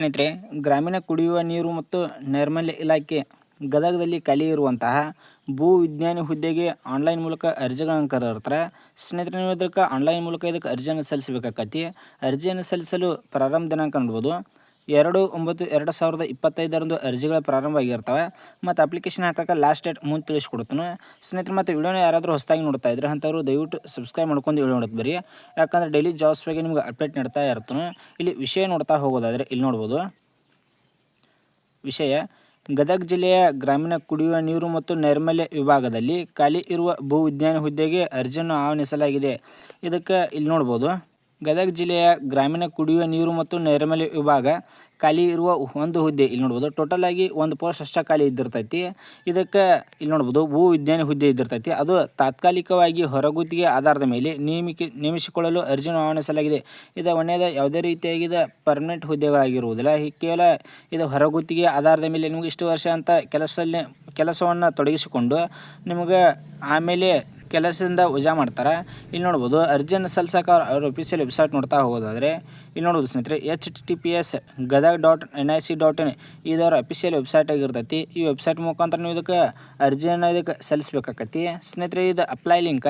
ಸ್ನೇಹಿತರೆ, ಗ್ರಾಮೀಣ ಕುಡಿಯುವ ನೀರು ಮತ್ತು ನೈರ್ಮಲ್ಯ ಇಲಾಖೆ ಗದಗದಲ್ಲಿ ಖಾಲಿ ಇರುವಂತಹ ಭೂ ವಿಜ್ಞಾನಿ ಹುದ್ದೆಗೆ ಆನ್ಲೈನ್ ಮೂಲಕ ಅರ್ಜಿಗಳನ್ನು ಕರೆದಿರ್ತಾರೆ ಸ್ನೇಹಿತರೆ, ನೀವು ಇದಕ್ಕೆ ಆನ್ಲೈನ್ ಮೂಲಕ ಇದಕ್ಕೆ ಅರ್ಜಿಯನ್ನು ಸಲ್ಲಿಸಬೇಕಾಕತಿ ಅರ್ಜಿಯನ್ನು ಸಲ್ಲಿಸಲು ಪ್ರಾರಂಭ ದಿನಾಂಕ ನೋಡ್ಬೋದು. ಎರಡು ಒಂಬತ್ತು ಎರಡು ಸಾವಿರದ ಇಪ್ಪತ್ತೈದರಂದು ಅರ್ಜಿಗಳು ಪ್ರಾರಂಭವಾಗಿರ್ತವೆ ಮತ್ತು ಅಪ್ಲಿಕೇಶನ್ ಹಾಕಕ್ಕೆ ಲಾಸ್ಟ್ ಡೇಟ್ ಮುಂದೆ ತಿಳಿಸ್ಕೊಡ್ತೀನಿ. ಸ್ನೇಹಿತರು, ಮತ್ತು ವಿಡಿಯೋನ ಯಾರಾದರೂ ಹೊಸದಾಗಿ ನೋಡ್ತಾ ಇದ್ರೆ ಅಂಥವ್ರು ದಯವಿಟ್ಟು ಸಬ್ಸ್ಕ್ರೈಬ್ ಮಾಡ್ಕೊಂಡು ವಿಡಿಯೋ ನೋಡೋದು ಬರೀ ಯಾಕಂದರೆ ಡೈಲಿ ಜಾಬ್ಸ್ ಬಗ್ಗೆ ನಿಮ್ಗೆ ಅಪ್ಡೇಟ್ ನೀಡ್ತಾ ಇರ್ತಾನೆ. ಇಲ್ಲಿ ವಿಷಯ ನೋಡ್ತಾ ಹೋಗೋದಾದರೆ ಇಲ್ಲಿ ನೋಡ್ಬೋದು. ವಿಷಯ, ಗದಗ ಜಿಲ್ಲೆಯ ಗ್ರಾಮೀಣ ಕುಡಿಯುವ ನೀರು ಮತ್ತು ನೈರ್ಮಲ್ಯ ವಿಭಾಗದಲ್ಲಿ ಖಾಲಿ ಇರುವ ಭೂವಿಜ್ಞಾನಿ ಹುದ್ದೆಗೆ ಅರ್ಜಿಯನ್ನು ಆಹ್ವಾನಿಸಲಾಗಿದೆ. ಇದಕ್ಕೆ ಇಲ್ಲಿ ನೋಡ್ಬೋದು. ಗದಗ ಜಿಲ್ಲೆಯ ಗ್ರಾಮೀಣ ಕುಡಿಯುವ ನೀರು ಮತ್ತು ನೈರ್ಮಲ್ಯ ವಿಭಾಗ ಖಾಲಿ ಇರುವ ಒಂದು ಹುದ್ದೆ ಇಲ್ಲಿ ನೋಡ್ಬೋದು. ಟೋಟಲ್ ಆಗಿ ಒಂದು ಪೋಸ್ಟ್ ಅಷ್ಟೇ ಖಾಲಿ ಇದ್ದಿರ್ತೈತಿ. ಇದಕ್ಕೆ ಇಲ್ಲಿ ನೋಡ್ಬೋದು ಭೂ ವಿಜ್ಞಾನಿ ಹುದ್ದೆ ಇದ್ದಿರ್ತೈತಿ. ಅದು ತಾತ್ಕಾಲಿಕವಾಗಿ ಹೊರಗುತ್ತಿಗೆ ಆಧಾರದ ಮೇಲೆ ನೇಮಿಕೆ, ನೇಮಿಸಿಕೊಳ್ಳಲು ಅರ್ಜಿನ ಆಹ್ವಾನಿಸಲಾಗಿದೆ. ಇದು ಒಳ್ಳೆಯದ ಯಾವುದೇ ರೀತಿಯಾಗಿದ ಪರ್ಮನೆಂಟ್ ಹುದ್ದೆಗಳಾಗಿರುವುದಿಲ್ಲ. ಕೇವಲ ಇದು ಹೊರಗುತ್ತಿಗೆ ಆಧಾರದ ಮೇಲೆ ನಿಮಗೆ ಇಷ್ಟು ವರ್ಷ ಅಂತ ಕೆಲಸದಲ್ಲಿ ಕೆಲಸವನ್ನು ತೊಡಗಿಸಿಕೊಂಡು ನಿಮಗೆ ಆಮೇಲೆ ಕೆಲಸದಿಂದ ವಜಾ ಮಾಡ್ತಾರೆ. ಇಲ್ಲಿ ನೋಡ್ಬೋದು ಅರ್ಜಿಯನ್ನು ಸಲ್ಸಕ್ಕೆ ಅವ್ರ ಅಫಿಷಿಯಲ್ ವೆಬ್ಸೈಟ್ ನೋಡ್ತಾ ಹೋಗೋದಾದರೆ, ಇಲ್ಲಿ ನೋಡ್ಬೋದು ಸ್ನೇಹಿತರೆ H T P S Gadag dot N I C dot in ಇದರ ಅಫಿಷಿಯಲ್ ವೆಬ್ಸೈಟ್ ಆಗಿರ್ತೈತಿ. ಈ ವೆಬ್ಸೈಟ್ ಮುಖಾಂತರ ನೀವು ಇದಕ್ಕೆ ಅರ್ಜಿಯನ್ನು ಇದಕ್ಕೆ ಸಲ್ಲಿಸಬೇಕಾಗತ್ತಿ ಸ್ನೇಹಿತರೆ, ಇದು ಅಪ್ಲೈ ಲಿಂಕ್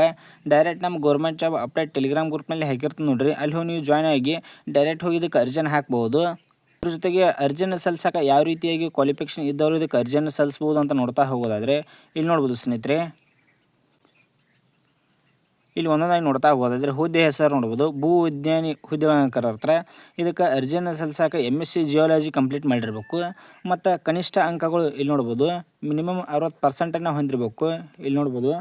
ಡೈರೆಕ್ಟ್ ನಮ್ಮ ಗೌರ್ಮೆಂಟ್ ಜಾಬ್ ಅಪ್ಡೇಟ್ ಟೆಲಿಗ್ರಾಮ್ ಗ್ರೂಪ್ನಲ್ಲಿ ಹಾಕಿರ್ತದೆ ನೋಡಿರಿ. ಅಲ್ಲಿ ಹೋಗಿ ನೀವು ಜಾಯ್ನ್ ಆಗಿ ಡೈರೆಕ್ಟ್ ಹೋಗಿ ಇದಕ್ಕೆ ಅರ್ಜಿಯನ್ನು ಹಾಕ್ಬೋದು. ಅದ್ರ ಜೊತೆಗೆ ಅರ್ಜಿಯನ್ನು ಸಲ್ಸಕ್ಕೆ ಯಾವ ರೀತಿಯಾಗಿ ಕ್ವಾಲಿಫಿಕೇಷನ್ ಇದ್ದವರು ಇದಕ್ಕೆ ಅರ್ಜಿಯನ್ನು ಸಲ್ಲಿಸ್ಬೋದು ಅಂತ ನೋಡ್ತಾ ಹೋಗೋದಾದರೆ, ಇಲ್ಲಿ ನೋಡ್ಬೋದು ಸ್ನೇಹಿತರೆ ಇಲ್ಲಿ ಒಂದೊಂದಾಗಿ ನೋಡ್ತಾ ಹೋಗೋದಾದ್ರೆ ಹುದ್ದೆ ಹೆಸರು ನೋಡ್ಬೋದು. ಭೂ ವಿಜ್ಞಾನಿ ಹುದ್ದೆಗಳನ್ನು ಕರೆರ್ತಾರೆ ಇದಕ್ಕೆ ಅರ್ಜಿಯನ್ನು ಸಲ್ಲಿಸಕ್ಕೆ M S C geology complete ಮಾಡಿರಬೇಕು. ಮತ್ತು ಕನಿಷ್ಠ ಅಂಕಗಳು ಇಲ್ಲಿ ನೋಡ್ಬೋದು. ಮಿನಿಮಮ್ ಅರವತ್ತು ಪರ್ಸೆಂಟನ್ನು ಹೊಂದಿರಬೇಕು. ಇಲ್ಲಿ ನೋಡ್ಬೋದು.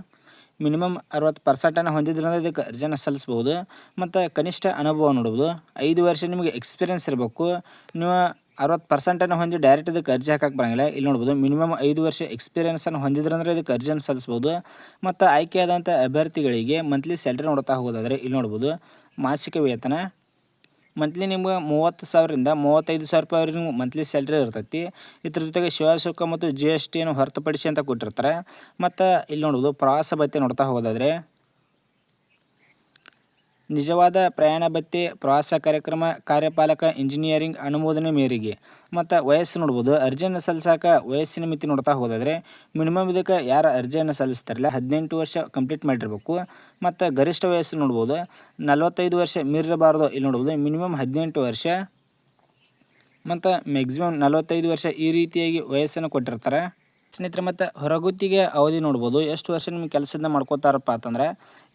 ಮಿನಿಮಮ್ ಅರವತ್ತು ಪರ್ಸೆಂಟನ್ನು ಹೊಂದಿದ್ರಿಂದ ಇದಕ್ಕೆ ಅರ್ಜಿಯನ್ನು ಸಲ್ಲಿಸ್ಬೋದು ಮತ್ತು ಕನಿಷ್ಠ ಅನುಭವ ನೋಡ್ಬೋದು. ಐದು ವರ್ಷ ನಿಮಗೆ ಎಕ್ಸ್ಪೀರಿಯನ್ಸ್ ಇರಬೇಕು. ನೀವು ಅರವತ್ತು ಪರ್ಸೆಂಟನ್ನು ಹೊಂದಿ ಡೈರೆಕ್ಟ್ ಇದಕ್ಕೆ ಅರ್ಜಿ ಹಾಕಕ್ಕೆ ಬರಂಗಿಲ್ಲ. ಇಲ್ಲಿ ನೋಡ್ಬೋದು ಮಿನಿಮಮ್ ಐದು ವರ್ಷ ಎಕ್ಸ್ಪೀರಿಯನ್ಸನ್ನು ಹೊಂದಿದ್ರಂದ್ರೆ ಇದಕ್ಕೆ ಅರ್ಜಿಯನ್ನು ಸಲ್ಲಿಸ್ಬೋದು. ಮತ್ತು ಆಯ್ಕೆಯಾದಂಥ ಅಭ್ಯರ್ಥಿಗಳಿಗೆ ಮಂತ್ಲಿ ಸ್ಯಾಲ್ರಿ ನೋಡ್ತಾ ಹೋಗೋದಾದರೆ ಇಲ್ಲಿ ನೋಡ್ಬೋದು, ಮಾಸಿಕ ವೇತನ. ಮಂತ್ಲಿ ನಿಮ್ಗೆ ಮೂವತ್ತು ಸಾವಿರದಿಂದ ಮೂವತ್ತೈದು ಸಾವಿರ ರೂಪಾಯಿ ನಿಮ್ಗೆ ಮಂತ್ಲಿ ಸ್ಯಾಲ್ರಿ ಇರ್ತೈತಿ. ಇದ್ರ ಜೊತೆಗೆ ಶಿವ ಶುಲ್ಕ ಮತ್ತು ಜಿ ಎಸ್ ಟಿಯನ್ನು ಹೊರತುಪಡಿಸಿ ಅಂತ ಕೊಟ್ಟಿರ್ತಾರೆ. ಮತ್ತು ಇಲ್ಲಿ ನೋಡ್ಬೋದು, ಪ್ರವಾಸ ಭತ್ಯೆ ನೋಡ್ತಾ ಹೋಗೋದಾದರೆ ನಿಜವಾದ ಪ್ರಯಾಣ ಭತ್ಯೆ, ಪ್ರವಾಸ ಕಾರ್ಯಕ್ರಮ, ಕಾರ್ಯಪಾಲಕ, ಇಂಜಿನಿಯರಿಂಗ್ ಅನುಮೋದನೆ ಮೇರೆಗೆ. ಮತ್ತು ವಯಸ್ಸು ನೋಡ್ಬೋದು. ಅರ್ಜಿಯನ್ನು ಸಲ್ಲಿಸಾಕ ವಯಸ್ಸಿನ ಮಿತಿ ನೋಡ್ತಾ ಹೋದರೆ ಮಿನಿಮಮ್ ಇದಕ್ಕೆ ಯಾರು ಅರ್ಜಿಯನ್ನು ಸಲ್ಲಿಸ್ತಾರಲ್ಲ ಹದಿನೆಂಟು ವರ್ಷ ಕಂಪ್ಲೀಟ್ ಮಾಡಿರಬೇಕು. ಮತ್ತು ಗರಿಷ್ಠ ವಯಸ್ಸು ನೋಡ್ಬೋದು, ನಲವತ್ತೈದು ವರ್ಷ ಮೀರಿರಬಾರ್ದು ಇಲ್ಲಿ ನೋಡ್ಬೋದು, ಮಿನಿಮಮ್ ಹದಿನೆಂಟು ವರ್ಷ. ಮತ್ತು ಮ್ಯಾಕ್ಸಿಮಮ್ ನಲವತ್ತೈದು ವರ್ಷ ಈ ರೀತಿಯಾಗಿ ವಯಸ್ಸನ್ನು ಕೊಟ್ಟಿರ್ತಾರೆ. ಸ್ನೇಹಿತರೆ, ಮತ್ತು ಹೊರಗುತ್ತಿಗೆ ಅವಧಿ ನೋಡ್ಬೋದು. ಎಷ್ಟು ವರ್ಷ ನಿಮ್ಗೆ ಕೆಲಸದಿಂದ ಮಾಡ್ಕೋತಾರಪ್ಪ ಅಂತಂದ್ರೆ,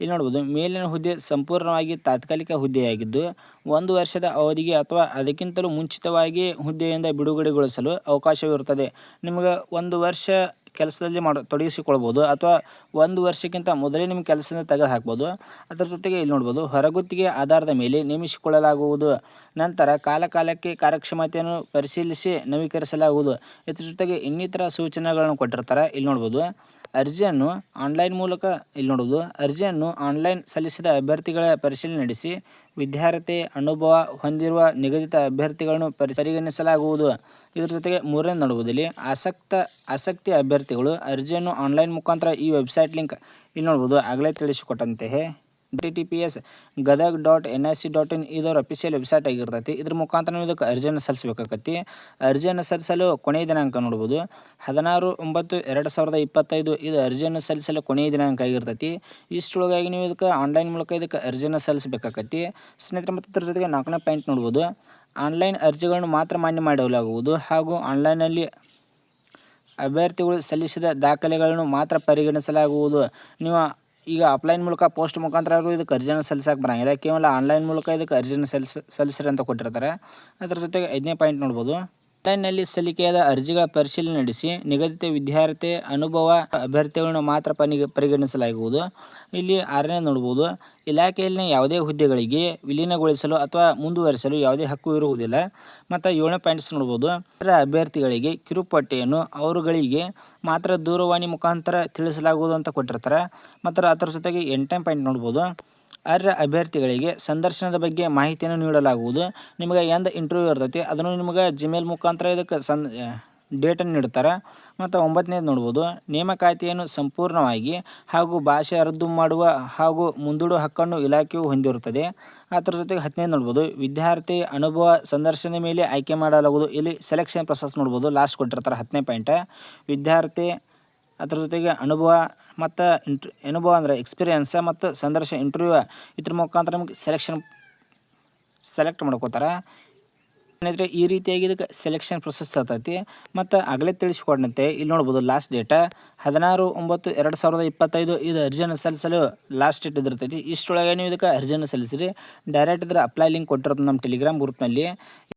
ಇಲ್ಲಿ ನೋಡ್ಬೋದು, ಮೇಲಿನ ಹುದ್ದೆ ಸಂಪೂರ್ಣವಾಗಿ ತಾತ್ಕಾಲಿಕ ಹುದ್ದೆಯಾಗಿದ್ದು, ಒಂದು ವರ್ಷದ ಅವಧಿಗೆ ಅಥವಾ ಅದಕ್ಕಿಂತಲೂ ಮುಂಚಿತವಾಗಿ ಹುದ್ದೆಯಿಂದ ಬಿಡುಗಡೆಗೊಳಿಸಲು ಅವಕಾಶವಿರುತ್ತದೆ. ನಿಮಗೆ ಒಂದು ವರ್ಷ ಕೆಲಸದಲ್ಲಿ ಮಾಡ, ತೊಡಗಿಸಿಕೊಳ್ಬೋದು. ಅಥವಾ ಒಂದು ವರ್ಷಕ್ಕಿಂತ ಮೊದಲೇ ನಿಮ್ಮ ಕೆಲಸದಿಂದ ತೆಗೆದು ಹಾಕ್ಬೋದು. ಅದರ ಜೊತೆಗೆ ಇಲ್ಲಿ ನೋಡ್ಬೋದು, ಹೊರಗುತ್ತಿಗೆ ಆಧಾರದ ಮೇಲೆ ನೇಮಿಸಿಕೊಳ್ಳಲಾಗುವುದು. ನಂತರ ಕಾಲಕಾಲಕ್ಕೆ ಕಾರ್ಯಕ್ಷಮತೆಯನ್ನು ಪರಿಶೀಲಿಸಿ ನವೀಕರಿಸಲಾಗುವುದು. ಇದ್ರ ಜೊತೆಗೆ ಇನ್ನಿತರ ಸೂಚನೆಗಳನ್ನು ಕೊಟ್ಟಿರ್ತಾರೆ. ಇಲ್ಲಿ ನೋಡ್ಬೋದು ಅರ್ಜಿಯನ್ನು ಆನ್ಲೈನ್ ಮೂಲಕ, ಇಲ್ಲಿ ನೋಡುವುದು, ಅರ್ಜಿಯನ್ನು ಆನ್ಲೈನ್ ಸಲ್ಲಿಸಿದ ಅಭ್ಯರ್ಥಿಗಳ ಪರಿಶೀಲನೆ ನಡೆಸಿ ವಿದ್ಯಾರ್ಥಿ ಅನುಭವ ಹೊಂದಿರುವ ನಿಗದಿತ ಅಭ್ಯರ್ಥಿಗಳನ್ನು ಪರಿ ಪರಿಗಣಿಸಲಾಗುವುದು. ಇದರ ಜೊತೆಗೆ ಮೂರನೇ ನೋಡುವುದಲ್ಲಿ, ಆಸಕ್ತ, ಆಸಕ್ತಿ ಅಭ್ಯರ್ಥಿಗಳು ಅರ್ಜಿಯನ್ನು ಆನ್ಲೈನ್ ಮುಖಾಂತರ ಈ ವೆಬ್ಸೈಟ್ ಲಿಂಕ್ ಇಲ್ಲಿ ನೋಡ್ಬೋದು. ಆಗಲೇ ತಿಳಿಸಿಕೊಟ್ಟಂತೆಯೇ T T P S Gadag dot N I C dot in ಇದರ ಅಫಿಷಿಯಲ್ ವೆಬ್ಸೈಟ್ ಆಗಿರ್ತೈತಿ. ಇದ್ರ ಮುಖಾಂತರ ನೀವು ಇದಕ್ಕೆ ಅರ್ಜಿಯನ್ನು ಸಲ್ಲಿಸಬೇಕಾಗತ್ತಿ. ಅರ್ಜಿಯನ್ನು ಸಲ್ಲಿಸಲು ಕೊನೆಯ ದಿನಾಂಕ ನೋಡ್ಬೋದು. ಹದಿನಾರು ಒಂಬತ್ತು ಎರಡು ಸಾವಿರದ ಇಪ್ಪತ್ತೈದು ಇದು ಅರ್ಜಿಯನ್ನು ಸಲ್ಲಿಸಲು ಕೊನೆಯ ದಿನಾಂಕ ಆಗಿರ್ತೈತಿ. ಇಷ್ಟೊಳಗಾಗಿ ನೀವು ಇದಕ್ಕೆ ಆನ್ಲೈನ್ ಮೂಲಕ ಇದಕ್ಕೆ ಅರ್ಜಿಯನ್ನು ಸಲ್ಲಿಸಬೇಕಾಗತ್ತಿ. ಸ್ನೇಹಿತರೆ, ಮತ್ತು ಇದ್ರ ಜೊತೆಗೆ ನಾಲ್ಕನೇ ಪಾಯಿಂಟ್ ನೋಡ್ಬೋದು. ಆನ್ಲೈನ್ ಅರ್ಜಿಗಳನ್ನು ಮಾತ್ರ ಮಾನ್ಯ ಮಾಡಲಾಗುವುದು ಹಾಗೂ ಆನ್ಲೈನಲ್ಲಿ ಅಭ್ಯರ್ಥಿಗಳು ಸಲ್ಲಿಸಿದ ದಾಖಲೆಗಳನ್ನು ಮಾತ್ರ ಪರಿಗಣಿಸಲಾಗುವುದು. ನೀವು ಈಗ ಆಫ್ಲೈನ್ ಮೂಲಕ ಪೋಸ್ಟ್ ಮುಖಾಂತರ ಇದಕ್ಕೆ ಅರ್ಜಿಯನ್ನು ಸಲ್ಲಿಸಕ್ಕೆ ಬರಂಗಿಲ್ಲ? ಕೇವಲ ಆನ್ಲೈನ್ ಮೂಲಕ ಇದಕ್ಕೆ ಅರ್ಜಿಯನ್ನು ಸಲ್ಲಿಸ ಸಲ್ಲಿಸ್ರಿ ಅಂತ ಕೊಟ್ಟಿರ್ತಾರೆ. ಅದರ ಜೊತೆಗೆ ಐದನೇ ಪಾಯಿಂಟ್ ನೋಡ್ಬೋದು. ಆನ್ಲೈನ್ನಲ್ಲಿ ಸಲ್ಲಿಕೆಯಾದ ಅರ್ಜಿಗಳ ಪರಿಶೀಲನೆ ನಡೆಸಿ ನಿಗದಿತ ವಿದ್ಯಾರ್ಥಿ ಅನುಭವ, ಅಭ್ಯರ್ಥಿಗಳನ್ನು ಮಾತ್ರ ಪರಿಗಣಿಸಲಾಗುವುದು. ಇಲ್ಲಿ ಆರನೇ ನೋಡ್ಬೋದು, ಇಲಾಖೆಯಲ್ಲಿನ ಯಾವುದೇ ಹುದ್ದೆಗಳಿಗೆ ವಿಲೀನಗೊಳಿಸಲು ಅಥವಾ ಮುಂದುವರಿಸಲು ಯಾವುದೇ ಹಕ್ಕು ಇರುವುದಿಲ್ಲ. ಮತ್ತು ಏಳನೇ ಪಾಯಿಂಟ್ಸ್ ನೋಡ್ಬೋದು, ಇತರ ಅಭ್ಯರ್ಥಿಗಳಿಗೆ ಕಿರುಪಟ್ಟಿಯನ್ನು ಅವರುಗಳಿಗೆ ಮಾತ್ರ ದೂರವಾಣಿ ಮುಖಾಂತರ ತಿಳಿಸಲಾಗುವುದು ಅಂತ ಕೊಟ್ಟಿರ್ತಾರೆ. ಮತ್ತು ಅದರ ಜೊತೆಗೆ ಎಂಟನೇ ಪಾಯಿಂಟ್ ನೋಡ್ಬೋದು ಅರ್ಹ ಅಭ್ಯರ್ಥಿಗಳಿಗೆ ಸಂದರ್ಶನದ ಬಗ್ಗೆ ಮಾಹಿತಿಯನ್ನು ನೀಡಲಾಗುವುದು. ನಿಮಗೆ ಎಂದು ಇಂಟರ್ವ್ಯೂ ಇರ್ತೈತಿ, ಅದನ್ನು ನಿಮಗೆ ಜಿಮೇಲ್ ಮುಖಾಂತರ ಇದಕ್ಕೆ ಸನ್ ಡೇಟನ್ನು ನೀಡ್ತಾರೆ ಮತ್ತು ಒಂಬತ್ತನೇದು ನೋಡ್ಬೋದು, ನೇಮಕಾತಿಯನ್ನು ಸಂಪೂರ್ಣವಾಗಿ ಹಾಗೂ ಭಾಷೆ ರದ್ದು ಮಾಡುವ ಹಾಗೂ ಮುಂದೂಡುವ ಹಕ್ಕನ್ನು ಇಲಾಖೆಯು ಹೊಂದಿರುತ್ತದೆ. ಅದರ ಜೊತೆಗೆ ಹತ್ತನೇದು ನೋಡ್ಬೋದು, ವಿದ್ಯಾರ್ಥಿ ಅನುಭವ ಸಂದರ್ಶನದ ಮೇಲೆ ಆಯ್ಕೆ ಮಾಡಲಾಗುವುದು. ಇಲ್ಲಿ ಸೆಲೆಕ್ಷನ್ ಪ್ರೊಸೆಸ್ ನೋಡ್ಬೋದು ಲಾಸ್ಟ್ ಕೊಟ್ಟಿರ್ತಾರೆ ಹತ್ತನೇ ಪಾಯಿಂಟ್ ವಿದ್ಯಾರ್ಥಿ ಅದರ ಜೊತೆಗೆ ಅನುಭವ ಮತ್ತು ಇಂಟ್ರ್, ಅನುಭವ ಅಂದರೆ ಎಕ್ಸ್ಪೀರಿಯನ್ಸ ಮತ್ತು ಸಂದರ್ಶನ ಇಂಟರ್ವ್ಯೂ ಇದ್ರ ಮುಖಾಂತರ ನಮಗೆ ಸೆಲೆಕ್ಷನ್ ಸೆಲೆಕ್ಟ್ ಮಾಡ್ಕೋತಾರೆ. ಏನಿದ್ರೆ ಈ ರೀತಿಯಾಗಿ ಇದಕ್ಕೆ ಸೆಲೆಕ್ಷನ್ ಪ್ರೊಸೆಸ್ ಆಗ್ತೈತಿ. ಮತ್ತು ಆಗಲೇ ತಿಳಿಸ್ಕೊಂಡಂತೆ ಇಲ್ಲಿ ನೋಡ್ಬೋದು ಲಾಸ್ಟ್ ಡೇಟ ಹದಿನಾರು ಒಂಬತ್ತು ಎರಡು ಸಾವಿರದ ಇಪ್ಪತ್ತೈದು ಇದು ಅರ್ಜಿಯನ್ನು ಸಲ್ಲಿಸಲು ಲಾಸ್ಟ್ ಡೇಟ್ ಇದಿರ್ತೈತಿ ಇಷ್ಟರೊಳಗೆ ನೀವು ಇದಕ್ಕೆ ಅರ್ಜಿಯನ್ನು ಸಲ್ಲಿಸಿರಿ. ಡೈರೆಕ್ಟ್ ಇದ್ರೆ ಅಪ್ಲೈ ಲಿಂಕ್ ಕೊಟ್ಟಿರೋದು ನಮ್ಮ ಟೆಲಿಗ್ರಾಮ್ ಗ್ರೂಪ್ನಲ್ಲಿ